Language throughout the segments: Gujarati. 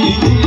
Thank you.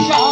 show.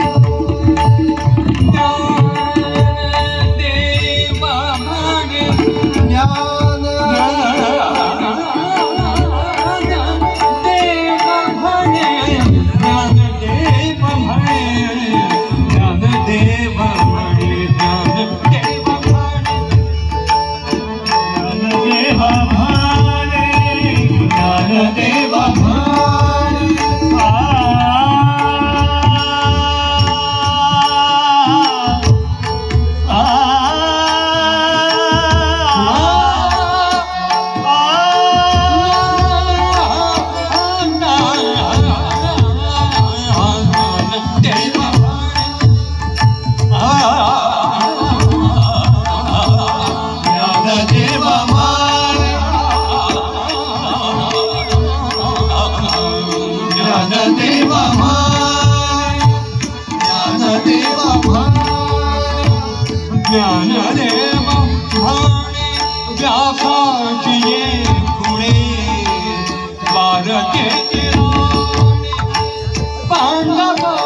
જ્ઞાન રે વ્યાખા કિયે ગુણે બારકે પાંડવ